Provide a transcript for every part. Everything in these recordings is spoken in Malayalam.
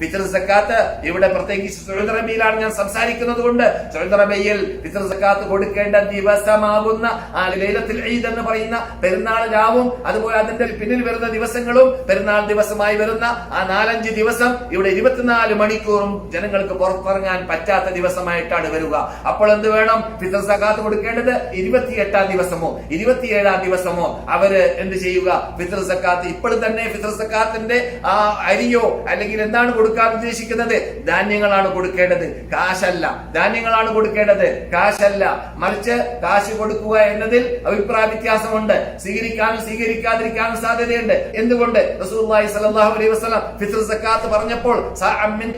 ഫിത്തർ സക്കാത്ത് ഇവിടെ പ്രത്യേകിച്ച് സുഹൃദറബിയിലാണ് ഞാൻ സംസാരിക്കുന്നത് കൊണ്ട് സുഹൃദറബയിൽ ഫിത്തർ സക്കാത്ത് കൊടുക്കേണ്ട ദിവസമാകുന്ന ആ ലൈലത്തിൽ ഈദ് എന്ന് പറയുന്ന പെരുന്നാൾ രാവും അതുപോലെ അതിന്റെ പിന്നിൽ വരുന്ന ദിവസങ്ങളും പെരുന്നാൾ ദിവസമായി വരുന്ന ആ നാലഞ്ച് ദിവസം ഇവിടെ ഇരുപത്തിനാല് മണിക്കൂറും ജനങ്ങൾക്ക് പുറത്തിറങ്ങാൻ പറ്റാത്ത ദിവസമായിട്ടാണ് വരിക. അപ്പോൾ എന്ത് വേണം? ഫിത്തർ സക്കാത്ത് കൊടുക്കേണ്ടത് ഇരുപത്തിയെട്ടാം ദിവസമോ ഇരുപത്തിയേഴാം ദിവസമോ അവർ എന്ത് ചെയ്യുക? ഫിത്തർ സക്കാത്ത് ഇപ്പോൾ തന്നെ ഫിത്തർ സക്കാത്തിന്റെ ആ അരിയോ അല്ലെങ്കിൽ എന്താണ് കൊടുക്കാൻ ഉദ്ദേശിക്കുന്നത്? ധാന്യങ്ങളാണ് കൊടുക്കേണ്ടത്. കാശല്ല. ധാന്യങ്ങളാണ് കൊടുക്കേണ്ടത്. കാശല്ല. മറിച്ച് കാശ് കൊടുക്കുക എന്നതിൽ അഭിപ്രായ വ്യത്യാസമുണ്ട്. സ്വീകരിക്കാനും സ്വീകരിക്കാതിരിക്കാനും സാധ്യതയുണ്ട്. എന്തുകൊണ്ട്? റസൂലുള്ളാഹി സ്വല്ലല്ലാഹു അലൈഹി വസല്ലം ഫിത്ർ സക്കാത്ത് പറഞ്ഞപ്പോൾ സഅം മിൻ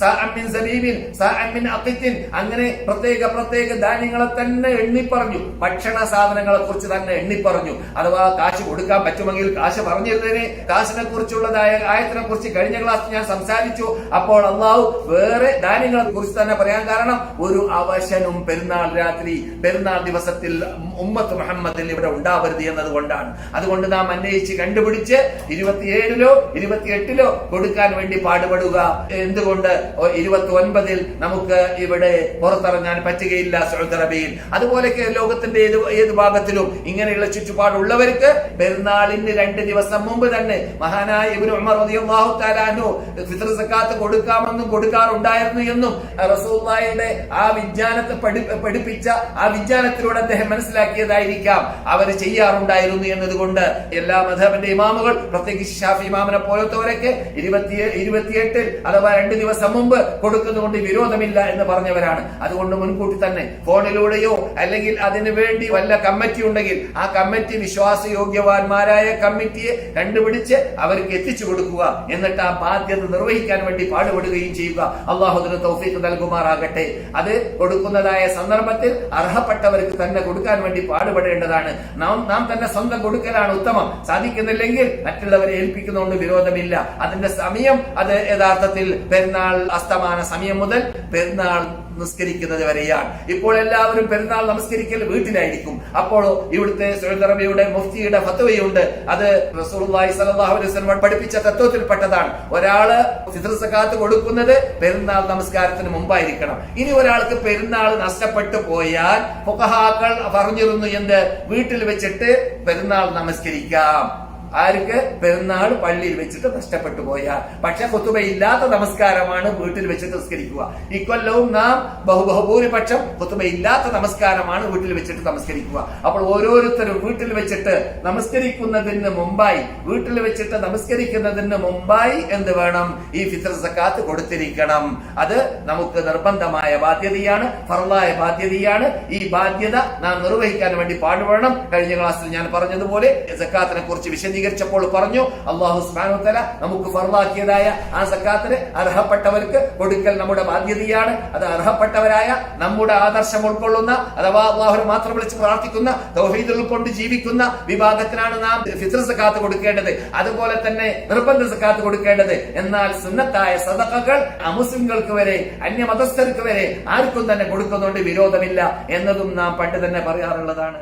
സഅം മിൻ സഅം മിൻ അങ്ങനെ പ്രത്യേക പ്രത്യേക ധാന്യങ്ങളെ തന്നെ എണ്ണി പറഞ്ഞു ഭക്ഷണ സാധനങ്ങളെ കുറിച്ച് തന്നെ എണ്ണി പറഞ്ഞു അഥവാ കാശ് കൊടുക്കാൻ പറ്റുമെങ്കിൽ കാശ് പറഞ്ഞിരുന്നതിനെ കാശിനെ കുറിച്ചുള്ളതായ ആയത്തിനെ കുറിച്ച് കഴിഞ്ഞ ക്ലാസ് ഞാൻ സംസാരിച്ചു. അപ്പോൾ അള്ളാഹു വേറെ ധാന്യങ്ങളെ കുറിച്ച് തന്നെ പറയാൻ കാരണം ഒരു അവശനും പെരുന്നാൾ രാത്രി പെരുന്നാൾ ദിവസത്തിൽ ഉമ്മത്ത് മുഹമ്മദിൽ ഇവിടെ ഉണ്ടാവരുത് എന്നതുകൊണ്ടാണ്. അതുകൊണ്ട് നാം അന്വേഷിച്ച് കണ്ടുപിടിച്ച് ഇരുപത്തിയേഴിലോ ഇരുപത്തിയെട്ടിലോ കൊടുക്കാൻ വേണ്ടി പാടുപെടുക. എന്തുകൊണ്ട്? ഇരുപത്തി ഒൻപതിൽ നമുക്ക് ഇവിടെ പുറത്തിറങ്ങാൻ പറ്റുകയില്ല സൗദി അറേബ്യയിൽ. അതുപോലെയൊക്കെ ലോകത്തിന്റെ ഏത് ഏത് ഭാഗത്തിലും ഇങ്ങനെയുള്ള ചുറ്റുപാടുള്ളവർക്ക് പെരുന്നാളിന് രണ്ട് ദിവസം മുമ്പ് തന്നെ മഹാനായ ഇബ്നു ഉമർ റളിയല്ലാഹു ഫിത്ർ സക്കാത്ത് കൊടുക്കാമെന്നും കൊടുക്കാറുണ്ടായിരുന്നു എന്നും റസൂള്ളയുടെ ആ വിജ്ഞാനത്തെ പഠി- പഠിപ്പിച്ച ആ വിജ്ഞാനത്തിലൂടെ അദ്ദേഹം മനസ്സിലാക്കിയതായിരിക്കാം. അവർ ചെയ്യാറുണ്ടായിരുന്നു എന്നതുകൊണ്ട് എല്ലാ മധബന്റെ ഇമാമുകൾ പ്രത്യേകിച്ച് ഷാഫി ഇമാമിനെ പോലത്തവരൊക്കെ ഇരുപത്തി ഇരുപത്തിയെട്ടിൽ അഥവാ രണ്ട് ദിവസം മുമ്പ് കൊടുക്കുന്നതുകൊണ്ട് വിരോധമില്ല എന്ന് പറഞ്ഞവരാണ്. അതുകൊണ്ട് മുൻകൂട്ടി തന്നെ ഫോണിലൂടെയോ അല്ലെങ്കിൽ അതിനു വേണ്ടി വല്ല കമ്മിറ്റി ഉണ്ടെങ്കിൽ ആ കമ്മിറ്റി വിശ്വാസയോഗ്യവാന്മാരായ കമ്മിറ്റിയെ കണ്ടുപിടിച്ച് അവർക്ക് എത്തിച്ചു കൊടുക്കുക. എന്നിട്ട് ആ ബാധ്യത നിർവഹിക്കാൻ വേണ്ടി പാടുപെടുകയും ചെയ്യുക. അള്ളാഹുദിന് തൗഫീഖ് നൽകുമാറാകട്ടെ. അത് കൊടുക്കുന്നതായ സന്ദർഭത്തിൽ അർഹപ്പെട്ടവർക്ക് തന്നെ കൊടുക്കാൻ വേണ്ടി പാടുപെടേണ്ടതാണ്. നാം നാം തന്നെ സ്വന്തം കൊടുക്കലാണ് ഉത്തമം. സാധിക്കുന്നില്ലെങ്കിൽ മറ്റുള്ളവരെ ഏൽപ്പിക്കുന്നതുകൊണ്ട് വിരോധമില്ല. അതിന്റെ സമയം അത് യഥാർത്ഥത്തിൽ പെരുന്നാൾ അസ്തമാന സമയം മുതൽ പെരുന്നാൾ നിസ്കരിക്കുന്നത് വരെയാണ്. ഇപ്പോൾ എല്ലാവരും പെരുന്നാൾ നമസ്കരിക്കൽ വീട്ടിലായിരിക്കും. അപ്പോൾ ഇവിടുത്തെ സുഹൃത്തറബിയുടെ മുഫ്തിയുടെ ഫത്വയുണ്ട്. അത് റസൂലുള്ളാഹി സ്വല്ലല്ലാഹു അലൈഹി വസല്ലം പഠിപ്പിച്ച തത്വത്തിൽപ്പെട്ടതാണ്. ഒരാൾ ഫിത്ർ സക്കാത്ത് കൊടുക്കുന്നത് പെരുന്നാൾ നമസ്കാരത്തിന് മുമ്പായിരിക്കണം. ഇനി ഒരാൾക്ക് പെരുന്നാൾ നഷ്ടപ്പെട്ടു പോയാൽ ഫുഖഹാക്കൾ പറഞ്ഞിരുന്നു എന്ത്? വീട്ടിൽ വെച്ചിട്ട് പെരുന്നാൾ നമസ്കരിക്കാം. ആർക്ക് പെരുന്നാൾ പള്ളിയിൽ വെച്ചിട്ട് നഷ്ടപ്പെട്ടു പോയാൽ പക്ഷെ കുത്തുബയില്ലാത്ത നമസ്കാരമാണ് വീട്ടിൽ വെച്ചിട്ട് നമസ്കരിക്കുക. ഇക്കൊല്ലവും നാം ബഹുബഹുഭൂരിപക്ഷം കുത്തുബയില്ലാത്ത നമസ്കാരമാണ് വീട്ടിൽ വെച്ചിട്ട് നമസ്കരിക്കുക. അപ്പോൾ ഓരോരുത്തരും വീട്ടിൽ വെച്ചിട്ട് നമസ്കരിക്കുന്നതിന് മുമ്പായി വീട്ടിൽ വെച്ചിട്ട് നമസ്കരിക്കുന്നതിന് മുമ്പായി എന്ത് വേണം? ഈ ഫിത്ര സക്കാത്ത് കൊടുത്തിരിക്കണം. അത് നമുക്ക് നിർബന്ധമായ ബാധ്യതയാണ് ഫറലായ ബാധ്യതയാണ്. ഈ ബാധ്യത നാം നിർവഹിക്കാൻ വേണ്ടി പാടുപെടണം. കഴിഞ്ഞ ക്ലാസ്സിൽ ഞാൻ പറഞ്ഞതുപോലെ സക്കാത്തിനെ കുറിച്ച് വിശദീകരിച്ചപ്പോൾ പറഞ്ഞു അള്ളാഹു വതആല നമുക്ക് ഫർവാക്കിയതായ ആ സക്കാത്തിന് അർഹപ്പെട്ടവർക്ക് കൊടുക്കൽ നമ്മുടെ ബാധ്യതയാണ്. അത് അർഹപ്പെട്ടവരായ നമ്മുടെ ആദർശം ഉൾക്കൊള്ളുന്ന അഥവാ അള്ളാഹുനെ മാത്രം വിളിച്ച് പ്രാർത്ഥിക്കുന്ന തൗഹീദ് ഉൾക്കൊണ്ട് ജീവിക്കുന്ന വിഭാഗത്തിനാണ് നാം ഫിത്ര സക്കാത്ത് കൊടുക്കേണ്ടത്. അതുപോലെ തന്നെ നിർബന്ധ സക്കാത്ത് കൊടുക്കേണ്ടത്. എന്നാൽ സുന്നത്തായ സദഖകൾ അമുസ്ലിങ്ങൾക്ക് വരെ അന്യമതസ്ഥർക്ക് വരെ ആർക്കും തന്നെ കൊടുക്കുന്നുണ്ട് വിരോധമില്ല എന്നതും നാം പണ്ട് തന്നെ പറയാറുള്ളതാണ്.